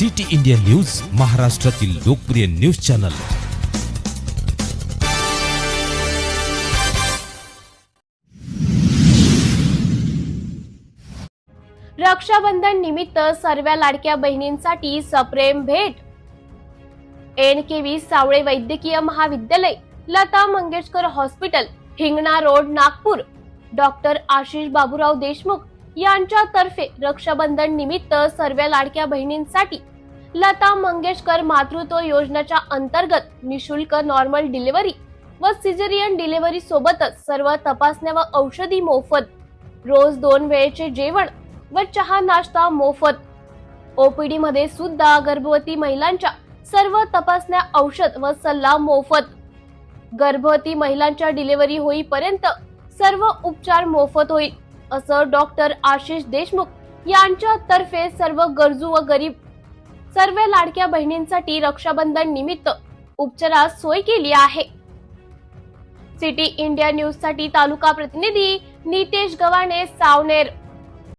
City India news महाराष्ट्रातील लोकप्रिय news channel. Rakshabandhan निमित्त सर्व लाडक्या बहिणींसाठी सप्रेम भेट. एन के व्ही सावळे वैद्यकीय महाविद्यालय Lata Mangeshkar hospital Hingna road Nagpur. Doctor Ashish Baburao Deshmukh यांच्यातर्फे रक्षाबंधन निमित्त सर्व लाडक्या बहिणींसाठी लता मंगेशकर मातृत्व योजनेच्या अंतर्गत निशुल्क नॉर्मल डिलिव्हरी व सिजेरियन डिलिव्हरी सोबतच सर्व तपासण्या व औषधी मोफत रोज दोन वेळेचे जेवण व चहा नाश्ता मोफत. ओपीडी मध्ये सुद्धा गर्भवती महिलांच्या सर्व तपासण्या औषध व सल्ला मोफत. गर्भवती महिलांच्या डिलिव्हरी होईपर्यंत सर्व उपचार मोफत होईल असं डॉक्टर आशिष देशमुख यांच्या तर्फे सर्व गरजू व गरीब सर्व लाडक्या बहिणींसाठी रक्षाबंधन निमित्त उपचारास सोय केली आहे. सिटी इंडिया न्यूजसाठी तालुका प्रतिनिधी नितेश गव्हाणे सावनेर.